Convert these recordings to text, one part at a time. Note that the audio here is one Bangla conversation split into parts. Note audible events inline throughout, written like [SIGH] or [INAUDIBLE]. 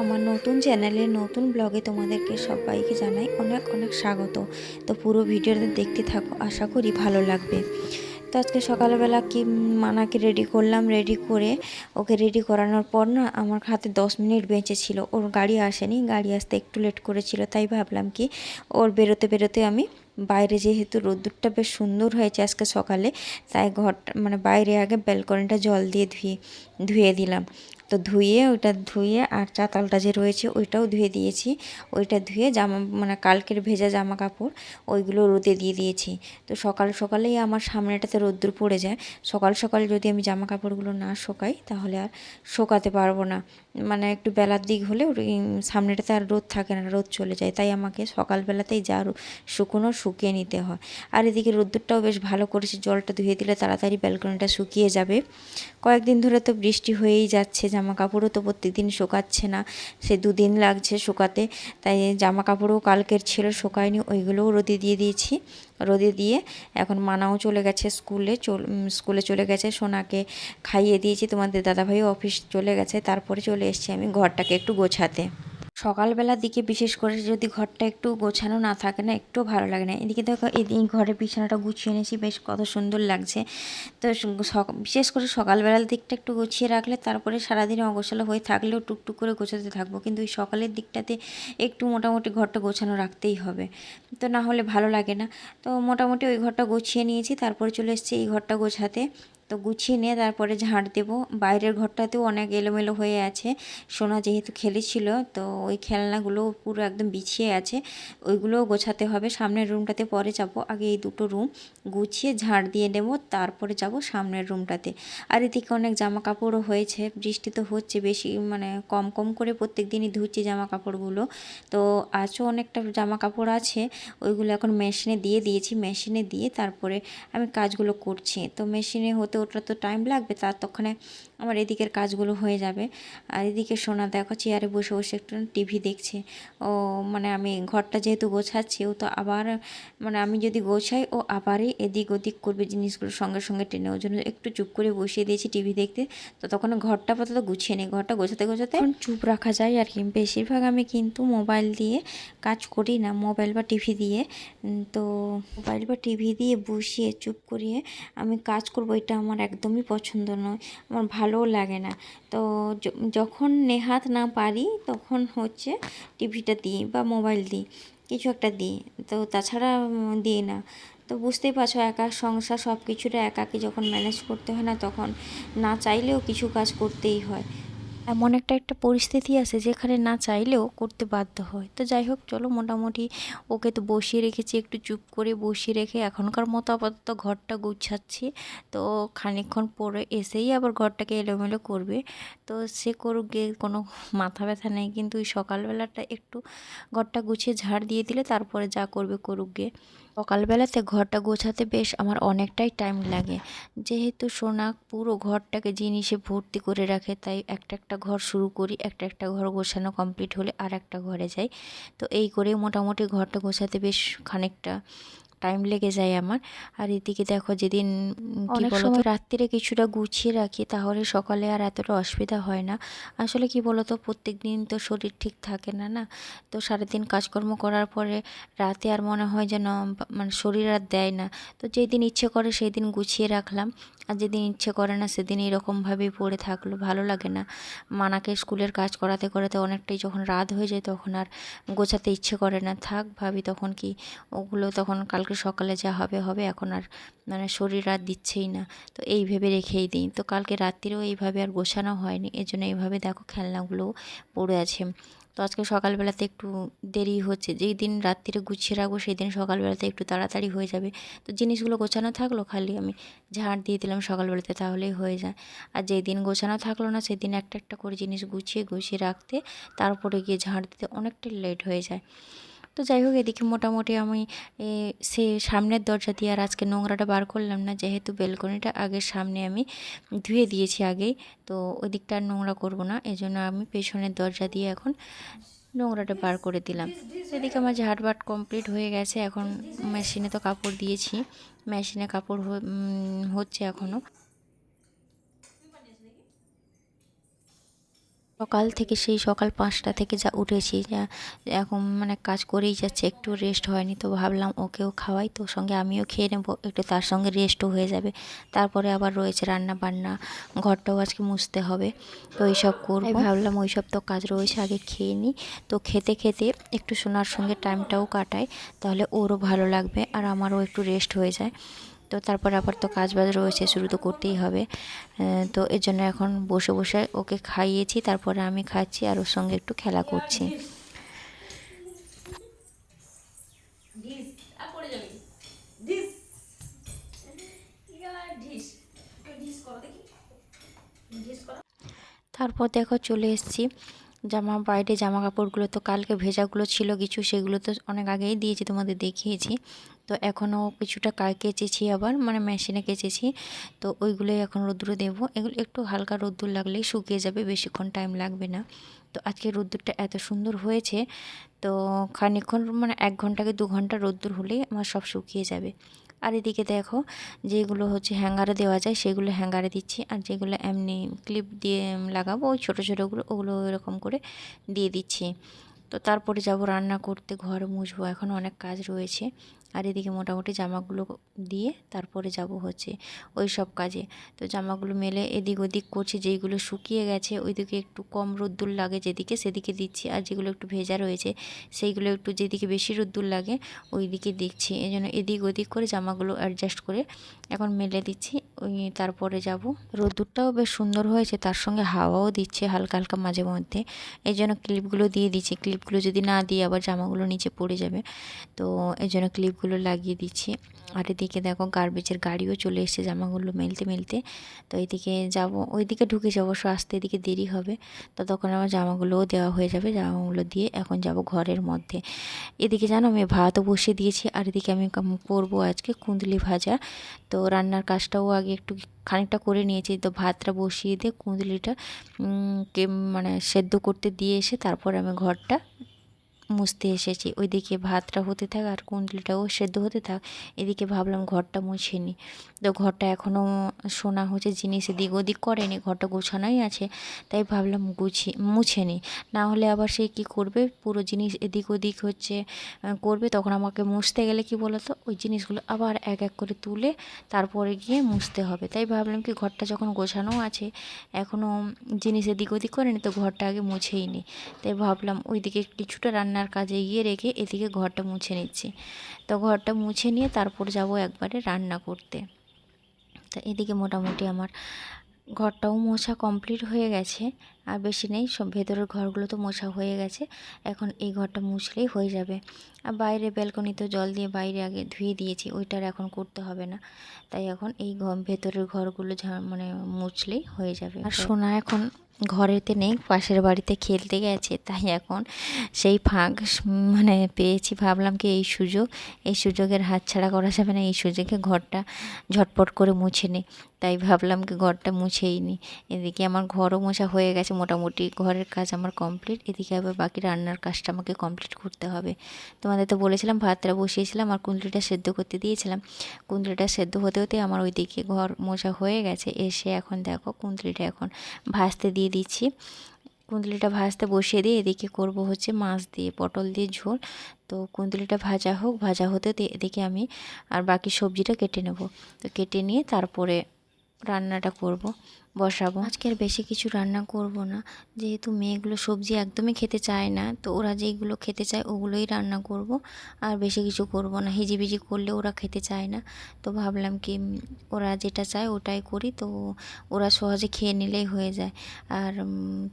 আমার নতুন চ্যানেলে, নতুন ব্লগে তোমাদেরকে সবাইকে জানাই অনেক অনেক স্বাগত। তো পুরো ভিডিওটা দেখতে থাকো, আশা করি ভালো লাগবে। তো আজকে সকালবেলা কি, মানাকে রেডি করলাম রেডি করে ওকে রেডি করানোর পর না আমার হাতে দশ মিনিট বেঁচে ছিল, ওর গাড়ি আসেনি, গাড়ি আসতে একটু লেট করেছিল, তাই ভাবলাম কি ওর বেরোতে বেরোতে আমি বাইরে যেহেতু রোদ্দুরটা বেশ সুন্দর হয়েছে আজকে সকালে, তাই ঘরটা মানে বাইরে আগে ব্যালকনিটা জল দিয়ে ধুয়ে ধুয়ে দিলাম। তো ধুয়ে ওইটা ধুয়ে আর চাতালটা যে রয়েছে ওইটাও ধুয়ে দিয়েছি। ওইটা ধুয়ে জামা মানে কালকের ভেজা জামা কাপড় ওইগুলো রোদে দিয়ে দিয়েছি। তো সকাল সকালেই আমার সামনেটাতে রোদ্দুর পড়ে যায়। সকাল সকাল যদি আমি জামা কাপড়গুলো না শোকাই তাহলে আর শোকাতে পারব না। মানে একটু বেলার দিক হলে সামনেটাতে আর রোদ থাকে না, রোদ চলে যায়। তাই আমাকে সকালবেলাতেই যা শুকনো শুকিয়ে নিতে হয়। আর এদিকে রোদ্দুরটাও বেশ ভালো করেছে। জলটা ধুয়ে দিলে তাড়াতাড়ি ব্যালকনিটা শুকিয়ে যাবে। কয়েকদিন ধরে তো বৃষ্টি হয়েই যাচ্ছে জামা কাপড়ও তো প্রত্যেকদিন শোকাচ্ছে না। সে দুদিন লাগছে শোকাতে। তাই জামা কাপড়ও কালকের ছিল, শোকায়নি, ওইগুলোও রোদে দিয়ে দিয়েছি। রোদে দিয়ে এখন মানাও চলে গেছে স্কুলে, চল স্কুলে চলে গেছে। সোনাকে খাইয়ে দিয়েছি। তোমাদের দাদাভাইও অফিস চলে গেছে। তারপরে চলে এসেছি আমি ঘরটাকে একটু গোছাতে। সকালবেলার দিকে বিশেষ করে যদি ঘরটা একটু গোছানো না থাকে না, একটু ভালো লাগে না। এদিকে দেখো, এই ঘরের বিছানাটা গুছিয়ে এনেছি, বেশ কত সুন্দর লাগছে। তো বিশেষ করে সকালবেলার দিকটা একটু গুছিয়ে রাখলে তারপরে সারাদিন অগোছালো হয়ে থাকলেও টুকটুক করে গোছাতে থাকব। কিন্তু ওই সকালের দিকটাতে একটু মোটামুটি ঘরটা গোছানো রাখতেই হবে। তো না হলে ভালো লাগে না। তো মোটামুটি ওই ঘরটা গুছিয়ে নিয়েছি, তারপরে চলে এসেছি এই ঘরটা গোছাতে। তো গুছিয়ে নিয়ে তারপরে ঝাঁট দেবো। বাইরের ঘরটাতেও অনেক এলোমেলো হয়ে আছে। সোনা যেহেতু খেলেছিল, তো ওই খেলনাগুলো পুরো একদম বিছিয়ে আছে। ওইগুলোও গোছাতে হবে। সামনের রুমটাতে পরে যাব। আগে এই দুটো রুম গুছিয়ে ঝাড় দিয়ে নেব, তারপরে যাব সামনের রুমটাতে। আর এদিকে অনেক জামা কাপড়ও হয়েছে। বৃষ্টি তো হচ্ছে বেশি মানে কম কম করে প্রত্যেক দিনই ধুচ্ছি জামা কাপড়গুলো তো আজও অনেকটা জামা কাপড় আছে। ওইগুলো এখন মেশিনে দিয়ে দিয়েছি। মেশিনে দিয়ে তারপরে আমি কাজগুলো করছি। তো মেশিনে হতে ওটা তো টাইম লাগবে, তার তখনে আমার এদিকের কাজগুলো হয়ে যাবে। আর এদিকে সোনা দেখো চেয়ারে বসে বসে একটু টিভি দেখছে। ও মানে আমি ঘরটা যেহেতু গোছাচ্ছি, ও তো আবার মানে আমি যদি গোছাই, ও আবারই এদিক ওদিক করবে জিনিসগুলো সঙ্গে সঙ্গে টেনে। ওই জন্য একটু চুপ করে বসিয়ে দিয়েছি টিভি দেখতে। তো তখন ঘরটা আপাতত গুছিয়ে নিই। ঘরটা গোছাতে গোছাতে এখন চুপ রাখা যায় আর কি। বেশিরভাগ আমি কিন্তু মোবাইল দিয়ে কাজ করি না মোবাইল বা টিভি দিয়ে। তো মোবাইল বা টিভি দিয়ে বসিয়ে, চুপ করিয়ে আমি কাজ করব, এটা আমার একদমই পছন্দ নয়, আমার ভালোও লাগে না। তো যখন নেহাত না পারি, তখন হচ্ছে টিভিটা দিই বা মোবাইল দিই, কিছু একটা দিই। তো তাছাড়া দিই না। তো বুঝতেই পারছ, একা সংসার সব কিছুটা একাকে যখন ম্যানেজ করতে হয় না, তখন না চাইলেও কিছু কাজ করতেই হয়। এমন একটা একটা পরিস্থিতি আছে যেখানে না চাইলেও করতে বাধ্য হয়। তো যাই হোক, চলো মোটামুটি ওকে তো বসিয়ে রেখেছি, একটু চুপ করে বসিয়ে রেখে এখনকার মতো আপাতত ঘরটা গুছাচ্ছি। তো খানিকক্ষণ পরে এসেই আবার ঘরটাকে এলোমেলো করবে। তো সে করুক গিয়ে কোনো মাথা ব্যথা নেই, কিন্তু সকালবেলাটা একটু ঘরটা গুছিয়ে ঝাড় দিয়ে দিলে তারপরে যা করবে করুক গিয়ে। সকালবেলাতে ঘরটা গোছাতে বেশ আমার অনেকটাই টাইম লাগে। যেহেতু সোনা পুরো ঘরটাকে জিনিসে ভর্তি করে রাখে, তাই একটা একটা ঘর শুরু করি, একটা একটা ঘর গোছানো কমপ্লিট হলে আর একটা ঘরে যাই। তো এই করে মোটামুটি ঘরটা গোছাতে বেশ খানিকটা টাইম লেগে যায় আমার। আর এদিকে দেখো যেদিন কি অনেক সময়- রাত্রিরে কিছুটা গুছিয়ে রাখি তাহলে সকালে আর এতটা অসুবিধা হয় না। আসলে কি বলতো প্রত্যেক দিন তো শরীর ঠিক থাকে না না? তো সারাদিন কাজকর্ম করার পরে রাতে আর মনে হয় যেন মানে শরীর আর দেয় না। তো যেদিন ইচ্ছে করে সেই দিন গুছিয়ে রাখলাম। আর যেদিন ইচ্ছে করে না সেদিন এরকমভাবেই পড়ে থাকল ভালো লাগে না। মানাকে স্কুলের কাজ করাতে করাতে অনেকটাই যখন রাত হয়ে যায় তখন আর গোছাতে ইচ্ছে করে না। থাক ভাবি তখন কি ওগুলো তখন কালকে সকালে যা হবে হবে, এখন আর মানে শরীর আর দিচ্ছেই না। তো এই ভেবে রেখেই দিই। তো কালকে রাত্রিরেও এইভাবে আর গোছানো হয়নি। এই জন্য এইভাবে দেখো খেলনাগুলোও পড়ে আছে। তো আজকে সকালবেলাতে একটু দেরি হচ্ছে। যেই দিন রাত্রিরে গুছিয়ে রাখব, সেই দিন সকালবেলাতে একটু তাড়াতাড়ি হয়ে যাবে। তো জিনিসগুলো গোছানো থাকল? খালি আমি ঝাড় দিয়ে দিলাম সকালবেলাতে, তাহলেই হয়ে যায়। আর যেই দিন গোছানো থাকল না, সেদিন একটা একটা করে জিনিস গুছিয়ে গুছিয়ে রাখতে, তারপরে গিয়ে ঝাড় দিতে অনেকটা লেট হয়ে যায়। তো যাই হোক, এদিকে মোটামুটি আমি সে সামনের দরজা দিয়ে আর আজকে নোংরাটা বার করলাম না। যেহেতু বেলকনিটা আগের সামনে আমি ধুয়ে দিয়েছি আগেই, তো ওই দিকটা আর নোংরা করব না। এই জন্য আমি পেছনের দরজা দিয়ে এখন নোংরাটা বার করে দিলাম। এদিকে আমার ঝাড়বাট কমপ্লিট হয়ে গেছে। এখন মেশিনে তো কাপড় দিয়েছি। মেশিনে কাপড় হচ্ছে এখনও সকাল থেকে সেই সকাল পাঁচটা থেকে যা উঠেছি, যা এখন মানে কাজ করেই যাচ্ছে, একটু রেস্ট হয়নি তো ভাবলাম ওকেও খাওয়াই তো সঙ্গে আমিও খেয়ে নেব, একটু তার সঙ্গে রেস্টও হয়ে যাবে। তারপরে আবার রয়েছে রান্না বান্না ঘরটাও আজকে মুছতে হবে, তো এইসব করব। ভাবলাম ওই সব তো কাজ রয়েছে, আগে খেয়ে নিই তো খেতে খেতে একটু সোনার সঙ্গে টাইমটাও কাটাই, তাহলে ওরও ভালো লাগবে আর আমারও একটু রেস্ট হয়ে যায়। তো তারপর আবার তো কাজ বাজ রয়েছে, শুরু তো করতেই হবে। তো এর জন্য এখন বসে বসে ওকে খাইয়েছি, তারপরে আমি খাচ্ছি আর ওর সঙ্গে একটু খেলা করছি। তারপর দেখো চলে এসেছি। জামা বাইরে জামা কাপড়গুলো তো কালকে ভেজাগুলো ছিল কিছু, সেগুলো তো অনেক আগেই দিয়েছি, তোমাদের দেখিয়েছি। তো এখনও কিছুটা কেচেছি আবার মানে মেশিনে কেচেছি। তো ওইগুলোই এখন রোদ্দুরে দেবো। এগুলো একটু হালকা রোদ্দুর লাগলেই শুকিয়ে যাবে, বেশিক্ষণ টাইম লাগবে না। তো আজকে রোদ্দুরটা এত সুন্দর হয়েছে, তো খানিক্ষণ মানে এক ঘন্টাকে দু ঘণ্টা রোদ্দুর হলেই আমার সব শুকিয়ে যাবে। আর এদিকে দেখো, যেগুলো হচ্ছে হ্যাঙ্গারে দেওয়া যায়, সেগুলো হ্যাঙ্গারে দিচ্ছি। আর যেগুলো এমনি ক্লিপ দিয়ে লাগাবো, ওই ছোটো ছোটোগুলো, ওগুলো এরকম করে দিয়ে দিচ্ছি। তো তারপরে যাব রান্না করতে, ঘর মুছবো, এখন অনেক কাজ রয়েছে। আর এদিকে মোটামুটি জামাগুলো দিয়ে তারপরে যাব হচ্ছে ওই সব কাজে। তো জামাগুলো মেলে এদিক ওদিক করছে, যেইগুলো শুকিয়ে গেছে ওইদিকে একটু কম রোদ্দুর লাগে যেদিকে সেদিকে দিচ্ছি, আর যেগুলো একটু ভেজা রয়েছে সেইগুলো একটু যেদিকে বেশি রোদ্দুর লাগে ওইদিকে দিচ্ছি এই জন্য এদিক ওদিক করে জামাগুলো অ্যাডজাস্ট করে এখন মেলে দিচ্ছি। ওই তারপরে যাব। রোদ্দুরটাও বেশ সুন্দর হয়েছে, তার সঙ্গে হাওয়াও দিচ্ছে হালকা হালকা মাঝে মধ্যে। এই জন্য ক্লিপগুলো দিয়ে দিচ্ছি। ক্লিপগুলো যদি না দিয়ে আবার জামাগুলো নিচে পড়ে যাবে। তো এই জন্য ক্লিপগুলো লাগিয়ে দিচ্ছি। আর এদিকে দেখো গার্বেজের গাড়িও চলে এসেছে জামাগুলো মেলতে মেলতে। তো এইদিকে যাব, ওইদিকে ঢুকে যাব সো আসতে এদিকে দেরি হবে। তো তখন আমার জামাগুলোও দেওয়া হয়ে যাবে, জামাগুলো দিয়ে এখন যাব ঘরের মধ্যে। এদিকে জানো আমি ভাতও বসিয়ে দিয়েছি, আর এদিকে আমি করব আজকে কুন্দলি ভাজা। তো রান্নার কাজটাও আগে একটু খানিকটা করে নিয়েছি। তো ভাতটা বসিয়ে দিয়ে কুঁদলিটা কে মানে সেদ্ধ করতে দিয়ে এসে তারপর আমি ঘরটা মুছতে এসেছি। ওইদিকে ভাতটা হতে থাক আর কুন্দলিটাও সেদ্ধ হতে থাক, এদিকে ভাবলাম ঘরটা মুছে নিই তো ঘরটা এখনও শোনা হচ্ছে, জিনিস এদিক ওদিক করেনি, ঘরটা গোছানোই আছে, তাই ভাবলাম গুছিয়ে মুছে নিই না হলে আবার সে কি করবে? পুরো জিনিস এদিক ওদিক হচ্ছে করবে, তখন আমাকে মুছতে গেলে কি বলতো? ওই জিনিসগুলো আবার এক এক করে তুলে তারপরে গিয়ে মুছতে হবে। তাই ভাবলাম কি ঘরটা যখন গোছানো আছে এখনও জিনিস এদিক ওদিক করেনি, তো ঘরটা আগে মুছেই নি। তাই ভাবলাম ওইদিকে কিছুটা রান্নার কাজে গিয়ে রেখে এদিকে ঘরটা মুছে নিচ্ছি। তো ঘরটা মুছে নিয়ে তারপর যাব একবারে রান্না করতে। তো এদিকে মোটামুটি আমার ঘরটাও মোছা কমপ্লিট হয়ে গেছে। আর বেশি নেই, সব ভেতরের ঘরগুলো তো মোছা হয়ে গেছে। এখন এই ঘরটা মুছলেই হয়ে যাবে। আর বাইরে ব্যালকনিতে জল দিয়ে বাইরে আগে ধুয়ে দিয়েছি, ওইটার এখন করতে হবে না। তাই এখন এই ভেতরের ঘরগুলো মানে মুছলেই হয়ে যাবে। আর সোনা এখন ঘরেতে নেই, পাশের বাড়িতে খেলতে গেছে, তাই এখন সেই ফাঁক মানে পেয়েছি, ভাবলাম কি এই সুযোগ, এই সুযোগের হাতছাড়া করা যাবে না, এই সুযোগে ঘরটা ঝটপট করে মুছে নিই। তাই ভাবলাম কি ঘরটা মুছেই নিই এদিকে আমার ঘরও মোছা হয়ে গেছে, মোটামুটি ঘরের কাজ আমার কমপ্লিট এদিকে আবার বাকি রান্নার কাজটা আমাকে কমপ্লিট করতে হবে। তোমাদের তো বলেছিলাম ভাতটা বসিয়েছিলাম আর কুন্দলিটা সেদ্ধ করতে দিয়েছিলাম। কুন্দলিটা সেদ্ধ হতে হতে আমার ওইদিকে ঘর মোছা হয়ে গেছে। এসে এখন দেখো কুন্দলিটা এখন ভাজতে দিয়ে দিচ্ছি। কুন্দলিটা ভাজতে বসিয়ে দিয়ে এদিকে করব হচ্ছে মাছ দিয়ে, পটল দিয়ে ঝোল। তো কুন্দলিটা ভাজা হোক, ভাজা হতে এদিকে আমি আর বাকি সবজিটা কেটে নেব। তো কেটে নিয়ে তারপরে রান্নাটা করব, বসাবো। আজকে আর বেশি কিছু রান্না করব না। যেহেতু মেয়েগুলো সবজি একদমই খেতে চায় না, তো ওরা যেইগুলো খেতে চায় ওগুলোই রান্না করব। আর বেশি কিছু করব না, হিজিবিজি করলে ওরা খেতে চায় না। তো ভাবলাম কি ওরা যেটা চায় ওটাই করি। তো ওরা সহজে খেয়ে নিলেই হয়ে যায়। আর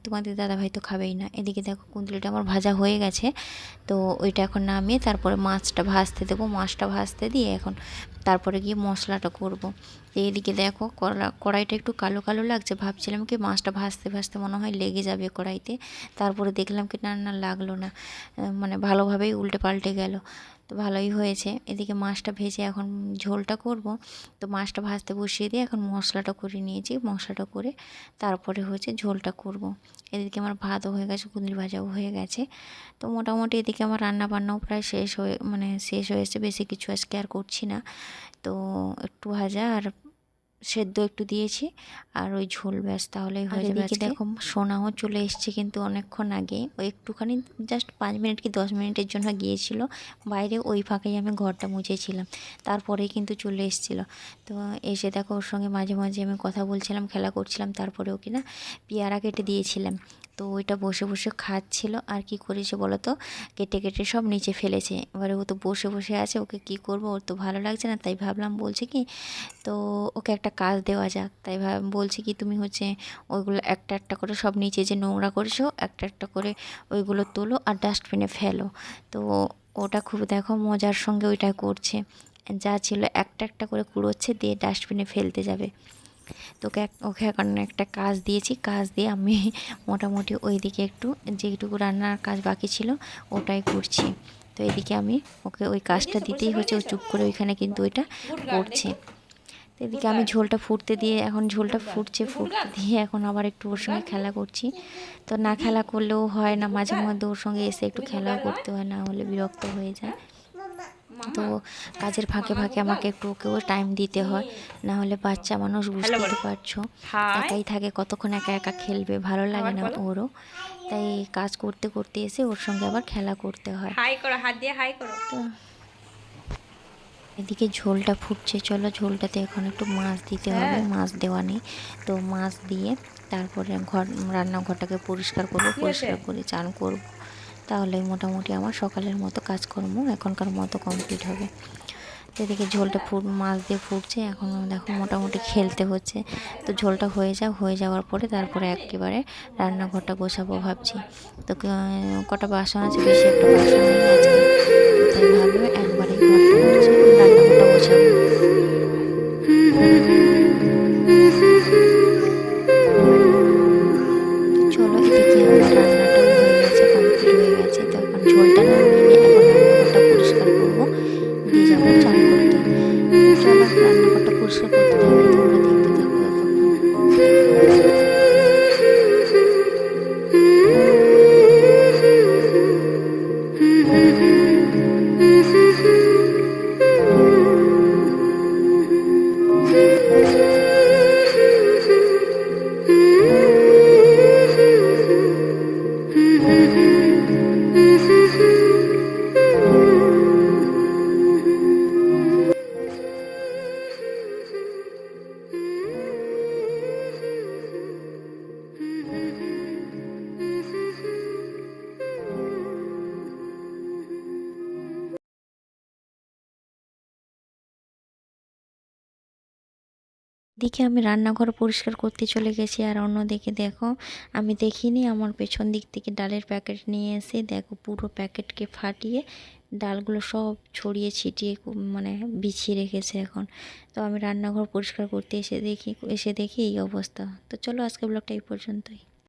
তোমাদের দাদাভাই তো খাবেই না। এদিকে দেখো কুন্দলিটা আমার ভাজা হয়ে গেছে। তো ওইটা এখন নামিয়ে তারপরে মাছটা ভাজতে দেবো। মাছটা ভাজতে দিয়ে এখন তারপরে গিয়ে মশলাটা করব। এইদিকে দেখো কড়া কড়াইটা একটু কালো কালো লাগছে, ভাবছিলাম কি মাছটা ভাজতে ভাজতে মনে হয় লেগে যাবে কড়াইতে। তারপরে দেখলাম কি না না লাগল না। মানে ভালোভাবেই উল্টে পাল্টে গেল। তো ভালোই হয়েছে। এদিকে মাছটা ভেজে এখন ঝোলটা করব। তো মাছটা ভাজতে বসিয়ে দিয়ে এখন মশলাটা করে নিয়েছি। মশলাটা করে তারপরে হয়েছে ঝোলটা করব। এদিকে আমার ভাতও হয়ে গেছে, কুঁদরি ভাজাও হয়ে গেছে। তো মোটামুটি এদিকে আমার রান্না বান্নাও প্রায় শেষ হয়ে মানে শেষ হয়েছে বেশি কিছু আজকে আর করছি না। তো একটু ভাজা আর সেদ্ধ একটু দিয়েছি। আর ওই ঝোল ব্যাস তাহলেই হয়ে যাবে আজকে। দেখো সোনাও চলে এসছে কিন্তু অনেকক্ষণ আগে। ওই একটুখানি জাস্ট পাঁচ মিনিট কি দশ মিনিটের জন্য গিয়েছিল। বাইরে ওই ফাঁকেই আমি ঘরটা মুছেছিলাম। তারপরেই কিন্তু চলে এসেছিল। তো এসে দেখো ওর সঙ্গে মাঝে মাঝে আমি কথা বলছিলাম খেলা করছিলাম তারপরেও কি না পেয়ারা কেটে দিয়েছিলাম। তো ওইটা বসে বসে খাচ্ছিল। আর কি করেছে বলো তো? কেটে কেটে সব নিচে ফেলেছে। এবারে ও তো বসে বসে আছে। ওকে কি করব? ওর তো ভালো লাগছে না। তাই ভাবলাম, বলছে কি, তো ওকে একটা কাজ দেওয়া যাক। তাই বলছি কি, তুমি হচ্ছে ওইগুলো একটা একটা করে সব নিচে যে নোংরা করেছ, একটা একটা করে ওইগুলো তোলো আর ডাস্টবিনে ফেলো। তো ওটা খুব, দেখো, মজার সঙ্গে ওইটা করছে। যা ছিল একটা একটা করে কুড়োচ্ছে, দিয়ে ডাস্টবিনে ফেলতে যাবে। তোকে এক ওকে এখন একটা কাজ দিয়েছি। কাজ দিয়ে আমি [LAUGHS] মোটামুটি ওইদিকে একটু যেটুকু রান্নার কাজ বাকি ছিল ওটাই করছি। তো এদিকে আমি ওকে ওই কাজটা দিতেই হচ্ছে ও চুপ করে ওইখানে কিন্তু ওইটা করছে। তো এদিকে আমি ঝোলটা ফুটতে দিয়ে এখন ঝোলটা ফুটছে ফুটতে দিয়ে এখন আবার একটু ওর সঙ্গে খেলা করছি। তো না খেলা করলেও হয় না মাঝে মধ্যে ওর সঙ্গে এসে একটু খেলাও করতে হয় না হলে বিরক্ত হয়ে যায়। তো কাজের ফাঁকে ফাঁকে আমাকে একটু ওকেও টাইম দিতে হয়। না হলে বাচ্চা মানুষ বুঝতে পারছ। একাই থাকে কতক্ষণ একা একা খেলবে? ভালো লাগে না ওরও। তাই কাজ করতে করতে এসে ওর সঙ্গে আবার খেলা করতে হয়। হাই করো হাত দিয়ে হাই করো। তো এদিকে ঝোলটা ফুটছে। চলো ঝোলটাতে এখন একটু মাছ দিতে হবে। মাছ দেওয়া নেই। তো মাছ দিয়ে তারপরে ঘর রান্নাঘরটাকে পরিষ্কার করব পরিষ্কার করে চান করব। তাহলে মোটামুটি আমার সকালের মতো কাজকর্ম এখনকার মতো কমপ্লিট হবে। এদিকে ঝোলটা ফুট, মাছ দিয়ে ফুটছে, এখন দেখো মোটামুটি খেলতে হচ্ছে। তো ঝোলটা হয়ে যাও হয়ে যাওয়ার পরে তারপরে একেবারে রান্নাঘরটা গোছাবো ভাবছি। তো কটা বাসন আছে, বেশি একটা বাসন তো তাই ভাবলো একবারে ঘরটা রান্নাঘরটা গোছাবো। দিকে আমি রান্নাঘর পরিষ্কার করতে চলে গেছি আর অন্যদিকে দেখো, আমি দেখিনি আমার পেছন দিক থেকে ডালের প্যাকেট নিয়ে এসে দেখো পুরো প্যাকেটকে ফাটিয়ে ডালগুলো সব ছড়িয়ে ছিটিয়ে মানে বিছিয়ে রেখেছে এখন। তো আমি রান্নাঘর পরিষ্কার করতে এসে দেখি এসে দেখি এই অবস্থা। তো চলো আজকে ব্লগটা এই পর্যন্তই।